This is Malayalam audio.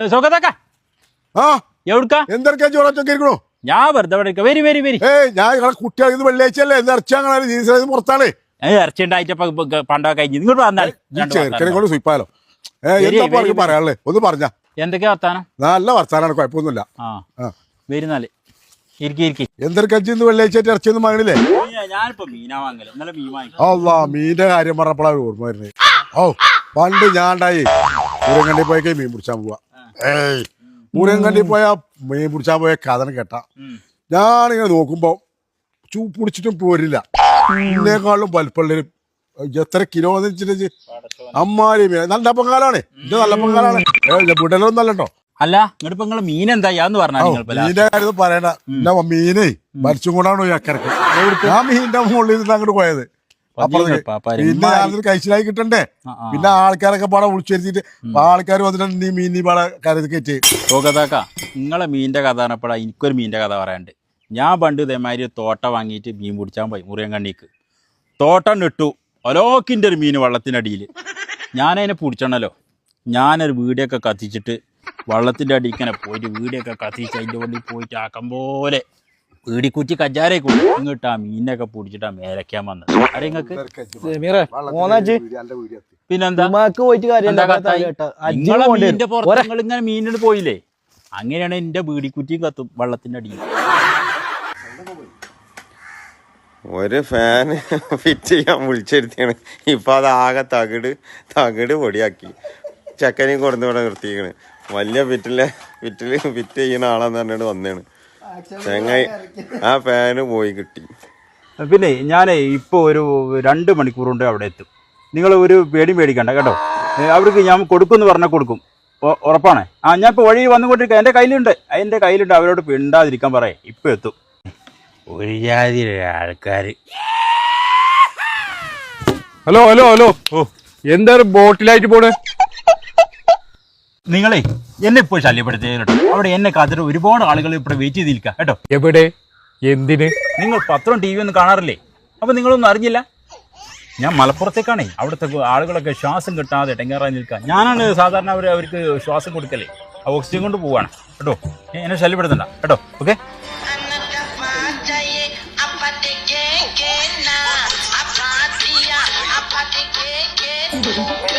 സുഖത്തൊക്കെ ആ? എവിടുക്കാ? എന്തൊക്കെ ചോറൊക്കെ ഇരിക്കണോ ഞാൻ വെറുതെ ഇവിടെ നിൽക്കാം. വരി വരി വരി. ഏയ് ഞാൻ നിങ്ങളെ കുട്ടികൾ ഇത് വെള്ളിയാഴ്ചയല്ലേ? എന്താ ഇറച്ചി അങ്ങനെ ജീൻസ് പുറത്താണ്. ഏ, ഇറച്ചി ഉണ്ടായിട്ടപ്പോ പണ്ടൊക്കെ കഴിഞ്ഞ്. ഇങ്ങോട്ട് വന്നാൽ ചെറുക്കനെ കൊണ്ട് സുയിപ്പാലോ. പറയാനുള്ളത് ഒന്ന് പറഞ്ഞ. എന്തൊക്കെയാ വർത്താനം? നല്ല വർത്താനാണ് കുഴപ്പമൊന്നുമില്ല. ആ. വരുന്നാൽ. വെള്ളിയാഴ്ചയായിട്ട് ഇറച്ചിയൊന്നും വാങ്ങണില്ലേ? അല്ലാ മീന്റെ കാര്യം പറഞ്ഞപ്പോഴാണ് ഓർമ്മ വരുന്നത്. ഓ പണ്ട് ഞാൻ ഉണ്ടായി പൂരങ്കണ്ടി പോയി മീൻ പിടിച്ചാൻ പോവാ. ഏയ് കണ്ടി പോയാ മീൻ പിടിച്ചാൽ പോയ കഥന കേട്ടാ. ഞാനിങ്ങനെ നോക്കുമ്പോ ചൂ പിടിച്ചിട്ടും പോരില്ല. ഇതിനേക്കാളും വലിപ്പമുള്ളൊരു എത്ര കിലോ എന്ന് വെച്ചിട്ട് അമ്മാരി മീൻ. നല്ല പൊങ്കാലാണ് ഇത് നല്ല പൊങ്കാലാണ് വിടലൊന്നും അല്ലട്ടോ അല്ല ഇങ്ങോട്ട് ഇപ്പൊ നിങ്ങൾ മീൻ എന്തായാന്ന് പറഞ്ഞു? മീന്റെ കാര്യം പറയണ. മീനെ മരിച്ചും കൊണ്ടാണ് പോയി അക്കരക്ക്. ഞാൻ മീനിന്റെ മുകളിൽ നിന്ന് അങ്ങോട്ട് പോയത്. പിന്നെ കഴിച്ചിലായി കിട്ടണ്ടേ. പിന്നെ ആൾക്കാരൊക്കെ പാടെ വിളിച്ചെടുത്തിട്ട് ആൾക്കാർ വന്നിട്ട് നീ മീൻ നീ പാടെ കരുതി കയറ്റി. സുഖതാക്ക നിങ്ങളെ മീനിന്റെ കഥ പറഞ്ഞപ്പോഴാ എനിക്കൊരു മീനിന്റെ കഥ പറയാണ്ട് ഞാൻ പണ്ട് ഇതേമാതിരി തോട്ട വാങ്ങിയിട്ട് മീൻ പിടിച്ചാൻ പോയി മുറിയങ്കണ്ണിക്ക് തോട്ടം ഇട്ടു. ഒലോക്കിന്റെ ഒരു മീൻ വള്ളത്തിനടിയിൽ ഞാനതിനെ പിടിച്ചണല്ലോ. ഞാനൊരു വീടിയൊക്കെ കത്തിച്ചിട്ട് വള്ളത്തിന്റെ അടിയിൽ ഇങ്ങനെ പോയിട്ട് വീടിയൊക്കെ കത്തിച്ച് അതിന്റെ ഉള്ളിൽ പോയിട്ട് ആക്കം പോലെ വീടിക്കുറ്റി കജാരെ കൂടി. ഇങ്ങോട്ട് ആ മീനൊക്കെ പിടിച്ചിട്ടാ മേലക്കാൻ വന്നത്. അരെ നിങ്ങൾക്ക് പിന്നെന്താ? മീനിന്റെ പുറത്ത് നിങ്ങൾ ഇങ്ങനെ മീനിട്ട് പോയില്ലേ? അങ്ങനെയാണ് എന്റെ പേടിക്കുറ്റിയും കത്തും വെള്ളത്തിന്റെ അടിയിൽ. ഒരു ഫാൻ ഫിറ്റ് ചെയ്യാൻ വിളിച്ചിരുത്തിയാണ്. ഇപ്പൊ അത് ആകെ തകിട് തകിട് പൊടിയാക്കി. ചക്കനെയും കൊടുന്നിവിടെ ഇവിടെ നിർത്തിക്കണ് വലിയ ഫിറ്റിലെ ഫിറ്റിൽ ഫിറ്റ് ചെയ്യുന്ന ആളാന്ന് പറഞ്ഞിട്ട് വന്നേണ്. ചെങ്ങായി ആ ഫാന് പോയി കിട്ടി. പിന്നെ ഞാനേ ഇപ്പോൾ ഒരു രണ്ട് മണിക്കൂർ കൊണ്ട് അവിടെ എത്തും. നിങ്ങൾ ഒരു പേടി മേടിക്കണ്ട കേട്ടോ? അവർക്ക് ഞാൻ കൊടുക്കുമെന്ന് പറഞ്ഞാൽ കൊടുക്കും. ഉറപ്പാണേ? ആ ഞാൻ ഇപ്പോൾ വഴി വന്നുകൊണ്ടിരിക്കുക എന്റെ കയ്യിലുണ്ട്. എന്റെ കയ്യിലുണ്ട്. അവരോട് പിണ്ടാതിരിക്കാൻ പറയേ. ഇപ്പോൾ എത്തും. ഒരു ജാതി ആൾക്കാർ ഹലോ ഹലോ ഹലോ. ഓ. എന്താ ബോട്ടിലായിട്ട് പോണ്? നിങ്ങളെ എന്നെ ഇപ്പോൾ ശല്യപ്പെടുത്തി കേട്ടോ അവിടെ എന്നെ കാത്തിട്ട് ഒരുപാട് ആളുകൾ ഇവിടെ വെയിറ്റ് ചെയ്ത് നിൽക്കുക കേട്ടോ? എവിടെ? എന്തിന്? നിങ്ങൾ പത്രം ടി വി ഒന്നും കാണാറില്ലേ? അപ്പൊ നിങ്ങളൊന്നും അറിഞ്ഞില്ല? ഞാൻ മലപ്പുറത്തേക്കാണേ. അവിടുത്തെ ആളുകളൊക്കെ ശ്വാസം കിട്ടാതെ ടെങ്ങാറായി നിൽക്കുക ഞാനാണ് സാധാരണ അവർ അവർക്ക് ശ്വാസം കൊടുക്കലേ. ആ ഓക്സിജൻ കൊണ്ട് പോവാണ്. കേട്ടോ? എന്നെ ശല്യപ്പെടുത്തണ്ട. കേട്ടോ? Okay Thank apate